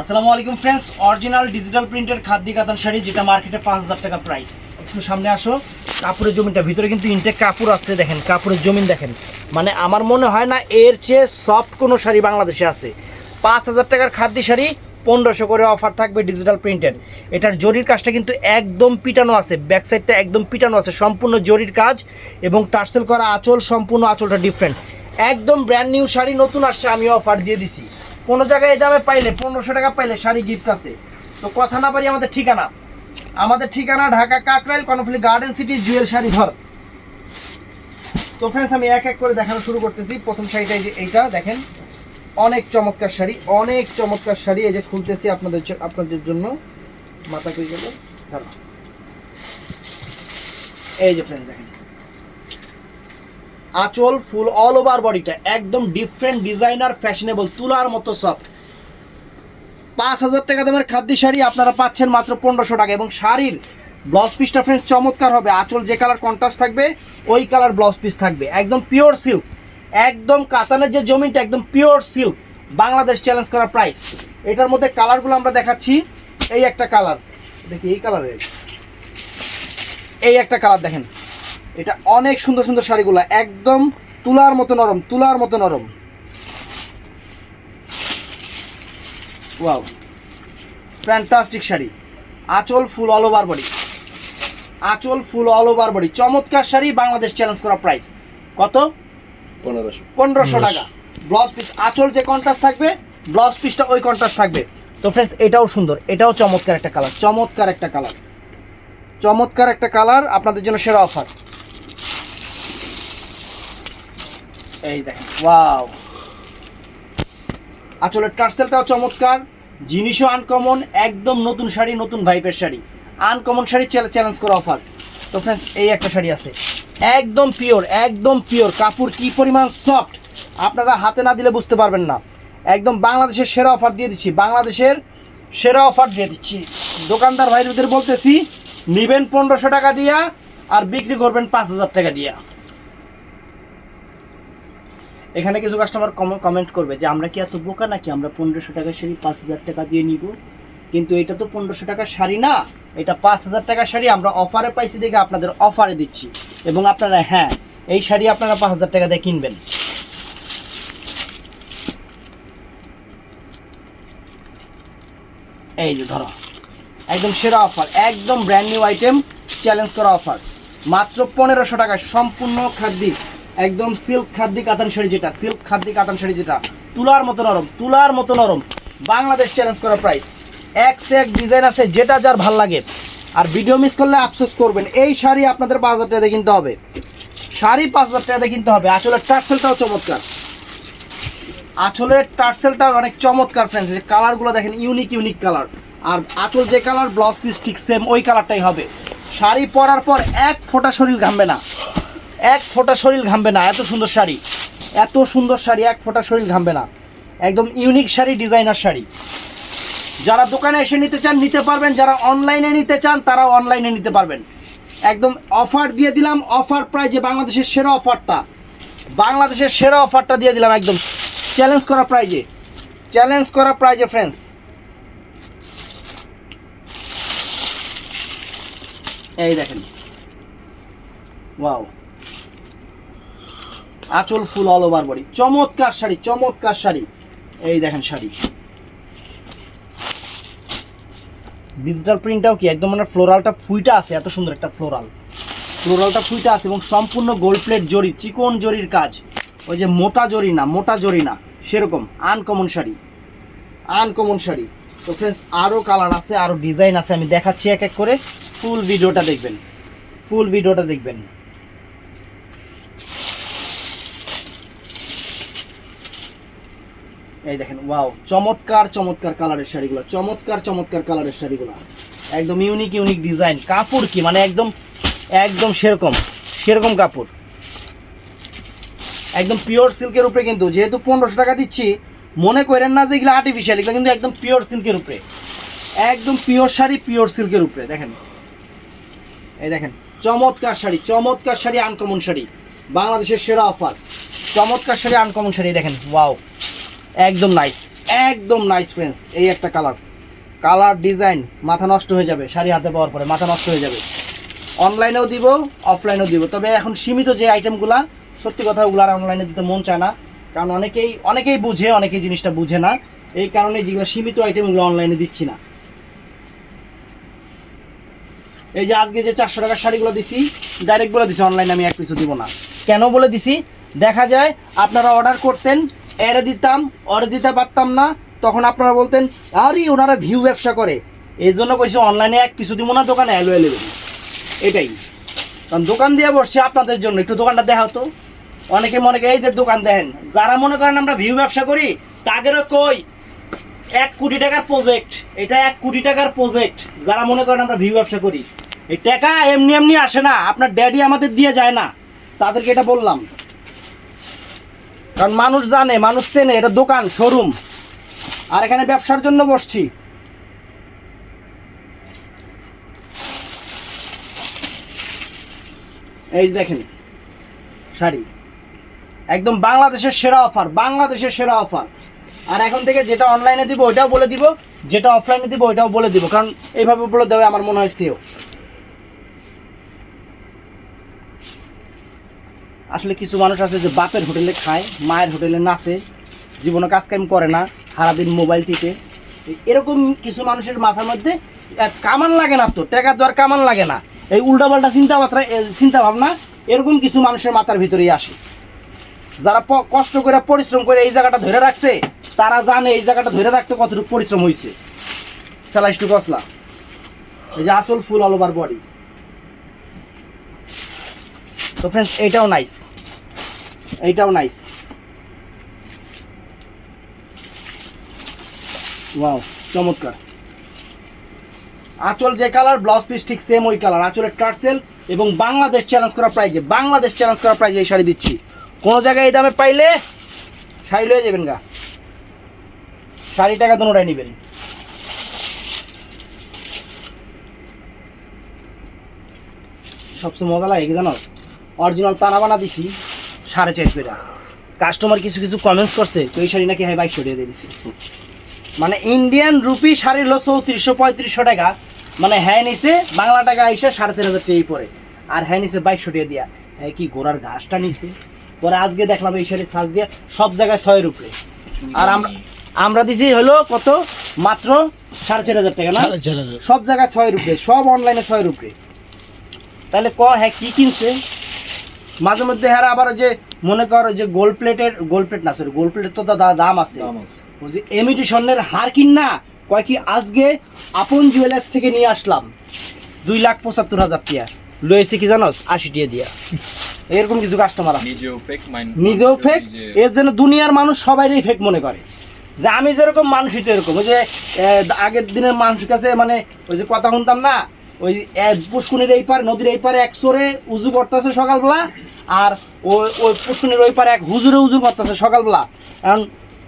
আসসালামু আলাইকুম friends original digital প্রিন্টের খাদ্য কাতান শাড়ি, যেটা মার্কেটে পাঁচ হাজার টাকা প্রাইস একটু সামনে আসো, কাপড়ের জমিটা ভিতরে কিন্তু ইনটেক কাপড় আছে, দেখেন, কাপড়ের জমিন দেখেন। মানে আমার মনে হয় না এর চেয়ে সফট কোনো শাড়ি বাংলাদেশে আছে। পাঁচ হাজার টাকার খাদ্য শাড়ি, পনেরোশো করে অফার থাকবে ডিজিটাল প্রিন্টের এটার জরির কাজটা কিন্তু একদম পিটানো আছে ব্যাক সাইডটা একদম পিটানো আছে, সম্পূর্ণ জরির কাজ এবং টার্সেল করা আঁচল সম্পূর্ণ আঁচলটা ডিফারেন্ট একদম ব্র্যান্ড নিউ শাড়ি, নতুন আসছে, আমি অফার দিয়ে দিছি। কোনো জায়গায় এই দামে পাইলে, পনেরোশো টাকা পাইলে শাড়ি গিফট আছে। তো কথা না পারি আমাদের ঠিকানা। আমাদের ঠিকানা Dhaka Kakrail, Karnaphuli garden city Jewel sari Ghar. তো ফ্রেন্ডস আমি এক এক করে দেখানো শুরু করতেছি। প্রথম শাড়িটা যে এইটা, দেখেন। অনেক চমৎকার শাড়ি, অনেক চমৎকার শাড়ি। এই যে খুলতেছি আপনাদের আপনাদের জন্য। মাথা কই গেল? এই যে ফ্রেন্ডস দেখেন। আঁচল ফুল অল ওভার বডিটা একদম ডিফারেন্ট ডিজাইনার ফ্যাশনেবল তুলার মতো সফট পাঁচ হাজার টাকা দামের খাদ্য শাড়ি আপনারা পাচ্ছেন মাত্র পনেরোশো টাকা এবং শাড়ির ব্লাউজ পিসটা ফ্রেন্ডস চমৎকার হবে। আঁচল যে কালার কন্ট্রাস্ট থাকবে, ওই কালার ব্লাউজ পিস থাকবে। একদম পিওর সিল্ক একদম কাতানের যে জমিনটা, একদম পিওর সিল্ক বাংলাদেশ চ্যালেঞ্জ করা প্রাইস এটার মধ্যে কালারগুলো আমরা দেখাচ্ছি। এই একটা কালার দেখি, এই কালারের এই একটা কালার দেখেন। এটা অনেক সুন্দর সুন্দর শাড়িগুলো একদম তুলার মতো নরম তুলার মতো নরম। Wow fantastic sari. আঁচল ফুল অল ওভার বডি। আঁচল ফুল অল ওভার বডি। চমৎকার শাড়ি বাংলাদেশ চ্যালেঞ্জ করা প্রাইস কত? পনেরোশো। পনেরোশো টাকা। ব্লাউজ পিস আঁচল যে কন্ট্রাস্ট থাকবে ব্লাউজ পিসটা ওই কন্ট্রাস্ট থাকবে। তো ফ্রেন্ডস এটাও সুন্দর এটাও চমৎকার একটা কালার চমৎকার একটা কালার চমৎকার একটা কালার আপনাদের জন্য সেরা অফার এই দেখেন ওয়াও আঁচলের টার্সেলটাও চমৎকার, জিনিসও আনকমন একদম নতুন শাড়ি, নতুন ভাইপের শাড়ি। আনকমন শাড়ি চ্যালেঞ্জ করা অফার তো ফ্রেন্ডস এই একটা শাড়ি আছে। একদম পিওর একদম পিওর কাপড় কি পরিমাণ সফট আপনারা হাতে না দিলে বুঝতে পারবেন না। একদম বাংলাদেশের সেরা অফার দিয়ে দিচ্ছি, বাংলাদেশের সেরা অফার দিয়ে দিচ্ছি। দোকানদার ভাইদের বলতেছি, নিবেন পনেরোশো টাকা দিয়া আর বিক্রি করবেন পাঁচ হাজার টাকা দিয়া। এখানে কিছু কাস্টমার কমেন্ট করবে যে, আমরা কি এত বোকা নাকি? আমরা পনেরোশো টাকা শাড়ি পাঁচ হাজার টাকা দিয়ে নিব। কিন্তু এটা তো পনেরোশো টাকার শাড়ি না, এটা পাঁচ হাজার টাকার শাড়ি আমরা অফারে পাইছি দেখে আপনাদের অফারে দিচ্ছি। এবং আপনারা হ্যাঁ এই শাড়ি আপনারা পাঁচ হাজার টাকা দিয়ে কিনবেন। এই যে ধরো, একদম সেরা অফার একদম ব্র্যান্ড নিউ আইটেম চ্যালেঞ্জ করা অফার মাত্র পনেরোশো টাকা সম্পূর্ণ খাদ্যি। একদম সিল্ক খাদ্যি কাতান শাড়ি যেটা সিল্ক খাদ্যি কাতান শাড়ি যেটা, তুলার মতো নরম, তুলার মতো নরম, বাংলাদেশ চ্যালেঞ্জ করা প্রাইস এক সে এক ডিজাইন আছে যেটা যার ভালো লাগে। আর ভিডিও মিস করলে আফসোস করবেন, এই শাড়ি আপনাদের পাঁচ হাজার টাকা কিনতে হবে। শাড়ি পাঁচ হাজার টাকা কিনতে হবে, আসলে টার্সেলটাও চমৎকার। আঁচলের টার্সেলটা অনেক চমৎকার ফ্রেন্ডস এই কালারগুলো দেখেন ইউনিক ইউনিক কালার আর আঁচল যে কালার ব্লাউজ পিস ঠিক সেম ওই কালারটাই হবে। শাড়ি পরার পর এক ফোঁটা শরীর ঘামবে না। এক ফোঁটা শরীর ঘামবে না, এত সুন্দর শাড়ি। এত সুন্দর শাড়ি, এক ফোঁটা শরীর ঘামবে না। একদম ইউনিক শাড়ি ডিজাইনার শাড়ি। যারা দোকানে এসে নিতে চান, নিতে পারবেন। যারা অনলাইনে নিতে চান, তারাও অনলাইনে নিতে পারবেন। একদম অফার দিয়ে দিলাম। অফার প্রাইজে বাংলাদেশের সেরা অফারটা বাংলাদেশের সেরা অফারটা দিয়ে দিলাম একদম। চ্যালেঞ্জ করা প্রাইজে চ্যালেঞ্জ করা প্রাইজে ফ্রেন্ডস এই দেখেন। ওয়াও আঁচল ফুল অল ওভার বডি চমৎকার শাড়ি চমৎকার শাড়ি। এই দেখেন শাড়ি। ডিজিটাল প্রিন্টটাও কি? একদম মানে ফ্লোরালটা ফুইটা আছে, এত সুন্দর একটা ফ্লোরাল ফ্লোরালটা ফুইটা আছে এবং সম্পূর্ণ গোল্ড প্লেট জরি, চিকন জরির কাজ। ওই যে মোটা জরি না, মোটা জরি না, সেরকম আনকমন শাড়ি। আনকমন শাড়ি। তো ফ্রেন্ডস আরও কালার আছে আরও ডিজাইন আছে, আমি দেখাচ্ছি এক এক করে। ফুল ভিডিওটা দেখবেন। ফুল ভিডিওটা দেখবেন। এই দেখেন ওয়াও চমৎকার চমৎকার কালারের শাড়িগুলো, চমৎকার চমৎকার কালারের শাড়িগুলো। একদম ইউনিক ইউনিক ডিজাইন কাপড় কি? মানে একদম একদম সেরকম সেরকম কাপড়। একদম পিওর সিল্কের উপরে কিন্তু, যেহেতু পনেরোশো টাকা দিচ্ছি, মনে করেন না যে এগুলো আর্টিফিশিয়াল এগুলো কিন্তু একদম পিওর সিল্কের উপরে। একদম পিওর শাড়ি পিওর সিল্কের উপরে, দেখেন। এই দেখেন, চমৎকার শাড়ি চমৎকার শাড়ি আনকমন শাড়ি। বাংলাদেশের সেরা অফার চমৎকার শাড়ি আনকমন শাড়ি, দেখেন ওয়াও একদম নাইস একদম নাইস ফ্রেন্ডস এই একটা কালার কালার ডিজাইন মাথা নষ্ট হয়ে যাবে, শাড়ি হাতে পাওয়ার পরে মাথা নষ্ট হয়ে যাবে। অনলাইনেও দিব অফলাইনেও দিব। তবে এখন সীমিত যে আইটেমগুলা সত্যি কথা ওগুলো আর অনলাইনে দিতে মন চায় না। কারণ অনেকেই অনেকেই বুঝে, অনেকেই জিনিসটা বুঝে না। এই কারণে যেগুলো সীমিত আইটেমগুলো অনলাইনে দিচ্ছি না। এই যে আজকে যে চারশো টাকার শাড়িগুলো দিছি ডাইরেক্ট বলে দিছি অনলাইনে আমি এক পিছু দিব না। কেন বলে দিছি? দেখা যায় আপনারা অর্ডার করতেন এড়ে দিতাম অর্ডার দিতে পারতাম না। তখন আপনারা বলতেন, আরে, ওনারা ভিউ ব্যবসা করে। এই জন্য কইছি, অনলাইনে এক পিছু দিব না, দোকানে অ্যালো অ্যাভেলেবেল এটাই। কারণ দোকান দিয়ে বসছি আপনাদের জন্য, একটু দোকানটা দেখা তো অনেকে মনে করে, এই যে দোকান দেন যারা মনে করেন আমরা ভিউ ব্যবসা করি, তাদেরও কই, এক কোটি টাকার প্রজেক্ট এটা এক কোটি টাকার প্রজেক্ট যারা মনে করেন আমরা ভিউ ব্যবসা করি। এই টাকা এমনি এমনি আসে না, আপনার ড্যাডি আমাদের দিয়ে যায় না। তাদেরকে এটা বললাম। কারণ মানুষ জানে, মানুষ চেনে, এটা দোকান শোরুম আর এখানে ব্যবসার জন্য বসছি। এই দেখেন, শাড়ি। একদম বাংলাদেশের সেরা অফার বাংলাদেশের সেরা অফার আর এখন থেকে যেটা অনলাইনে দিব, ওইটাও বলে দিব, যেটা অফলাইনে দিব, ওইটাও বলে দিব। কারণ এইভাবে বলে দেবে আমার মনে হয় সেও আসলে কিছু মানুষ আছে যে বাপের হোটেলে খায়, মায়ের হোটেলে নাচে, জীবনে কাজ কাম করে না, সারাদিন মোবাইল টিপে। এরকম কিছু মানুষের মাথার মধ্যে কামান লাগে না তো, টাকা আর কামান লাগে না। এই উল্টাপাল্টা চিন্তা মাত্রা চিন্তা ভাবনা এরকম কিছু মানুষের মাথার ভিতরেই আসে। যারা কষ্ট করে পরিশ্রম করে এই জায়গাটা ধরে রাখছে, তারা জানে এই জায়গাটা ধরে রাখতে কতটুকু পরিশ্রম হয়েছে স্যালাইস্টু কসলা এই যে আসল ফুল অল ওভার বডি তো ফ্রেন্ডস এইটাও নাইস এইটাও নাইস ওয়াও চমৎকার। আঁচল যে কালার ব্লাউজ পিস ঠিক সেম ওই কালার আঁচলের টার্সেল এবং বাংলাদেশ চ্যালেঞ্জ করা প্রাইজে বাংলাদেশ চ্যালেঞ্জ করা প্রাইজে এই শাড়ি দিচ্ছি। কোনো জায়গায় এই দামে পাইলে শাড়ি লয়ে যাবেন গা। শাড়ি টাকা দোনোটাই নেবেন। সবচেয়ে মজা লাগে কি জানো অরিজিনাল তানা বানা দিছি। সাড়ে চার করে। কাস্টমার কিছু কিছু কমেন্টস করছে তো এই শাড়ি নাকি হ্যাঁ বাইক দিয়ে দিয়ে দিছি। মানে ইন্ডিয়ান রুপি শাড়ি হলো চৌত্রিশশো পঁয়ত্রিশশো টাকা। মানে হ্যাঁ নিছে বাংলা টাকা এসে সাড়ে চার হাজার টাকাই পরে আর হ্যাঁ নিছে বাইক টাকা দিয়া। হ্যাঁ কি ঘোড়ার ঘাসটা নিছে? পরে আজকে দেখলাম এই শাড়ি সাজ দিয়া সব জায়গায় ছয়ের উপরে আর আমরা আমরা দিছি হলো কত? মাত্র সাড়ে চার হাজার টাকা না? সব জায়গায় ছয়ের উপরে সব অনলাইনে ছয়ের উপরে তাহলে ক হ্যাঁ কি কিনছে? মাঝে মধ্যে হ্যাঁ আবার যে মনে কর যে গোল্ড প্লেটের গোল্ড প্লেট না সরি গোল্ড প্লেটের তো দাম আছে। ওই যে এমিটেশনের হার কিন না কয় কি আজকে আপন জুয়েলার্স থেকে নিয়ে আসলাম। দুই লাখ পঁচাত্তর হাজার টিয়া। লয়েছে কি জানোস? আশি টিয়া দিয়া। এরকম কিছু কাস্টমার আছে। নিজেও ফেক মাইন্ড নিজেও ফেক এর জন্য দুনিয়ার মানুষ সবাইরই ফেক মনে করে। যে আমি যেরকম মানুষই তো এরকম। ওই যে আগের দিনের মানুষের কাছে মানে ওই যে কথা শুনতাম না ওই পুষ্কুনির এই পারে, নদীর এই পারে এক সরে উজু করতেছে সকালবেলা, আর ওই ওই পুষ্কুনির ওই পারে এক হুজুরে উজু করতেছে সকালবেলা। কারণ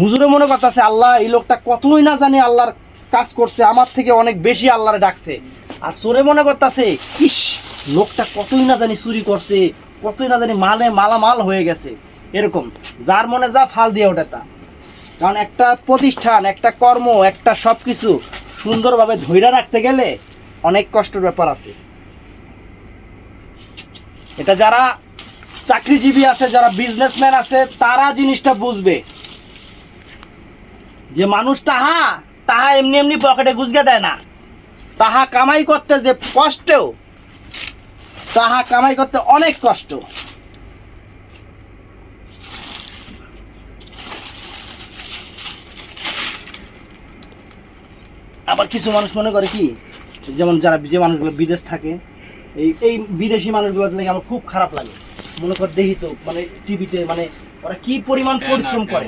হুজুরে মনে করতেছে, আল্লাহ, এই লোকটা কতই না জানি আল্লাহর কাজ করছে, আমার থেকে অনেক বেশি আল্লাহরে ডাকছে। আর চোরে মনে করতেছে, ইস, লোকটা কতই না জানি চুরি করছে, কতই না জানি মালে মালামাল হয়ে গেছে। এরকম, যার মনে যা ফাল দিয়ে ওঠে তা। কারণ একটা প্রতিষ্ঠান, একটা কর্ম, একটা সব কিছু সুন্দরভাবে ধৈর্য রাখতে গেলে অনেক কষ্টের ব্যাপার আছে। এটা যারা চাকরিজীবী আছে, যারা বিজনেসম্যান আছে, তারা জিনিসটা বুঝবে। যে মানুষ তাহা তাহা এমনি এমনি পকেটে গুজগে দেয় না। তাহা কামাই করতে যে কষ্টেও, তাহা কামাই করতে অনেক কষ্ট। আবার কিছু মানুষ মনে করে কি যেমন যারা যে মানুষগুলো বিদেশ থাকে এই এই বিদেশি মানুষগুলো লাগে আমার খুব খারাপ লাগে। মনে কর দেখি তো মানে টিভিতে মানে ওরা কি পরিমাণ পরিশ্রম করে?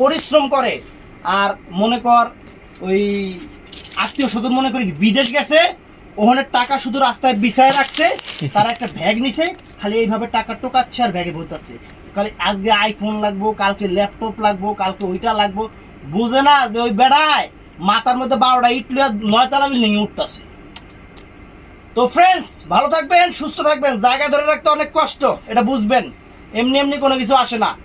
পরিশ্রম করে। আর মনে কর ওই আত্মীয় স্বজন মনে করি বিদেশ গেছে ওখানে টাকা শুধু রাস্তায় বিছায় রাখছে তারা একটা ব্যাগ নিছে খালি এইভাবে টাকা টোকাচ্ছে আর ব্যাগে ভরতাছে খালি আজকে আইফোন লাগবো কালকে ল্যাপটপ লাগবো কালকে ওইটা লাগবো। বুঝে না যে ওই বেড়ায়। মাথার মধ্যে বারোটা ইট লিয়ে নয়তলা বিল্ডিং উঠতেছে। তো ফ্রেন্ডস ভালো থাকবেন, সুস্থ থাকবেন, জায়গা ধরে রাখতে অনেক কষ্ট, এটা বুঝবেন। এমনি এমনি কোনো কিছু আসে না।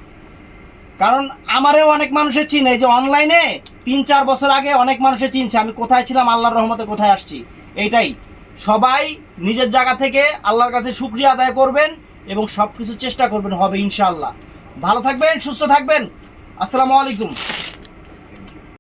কারণ আমারও অনেক মানুষের চিনে যে অনলাইনে তিন চার বছর আগে অনেক মানুষের চিনছে, আমি কোথায় ছিলাম, আল্লাহর রহমতে কোথায় আসছি। এইটাই সবাই নিজের জায়গা থেকে আল্লাহর কাছে শুক্রিয়া আদায় করবেন এবং সব কিছু চেষ্টা করবেন হবে ইনশাআল্লাহ। ভালো থাকবেন, সুস্থ থাকবেন। আসসালামু আলাইকুম।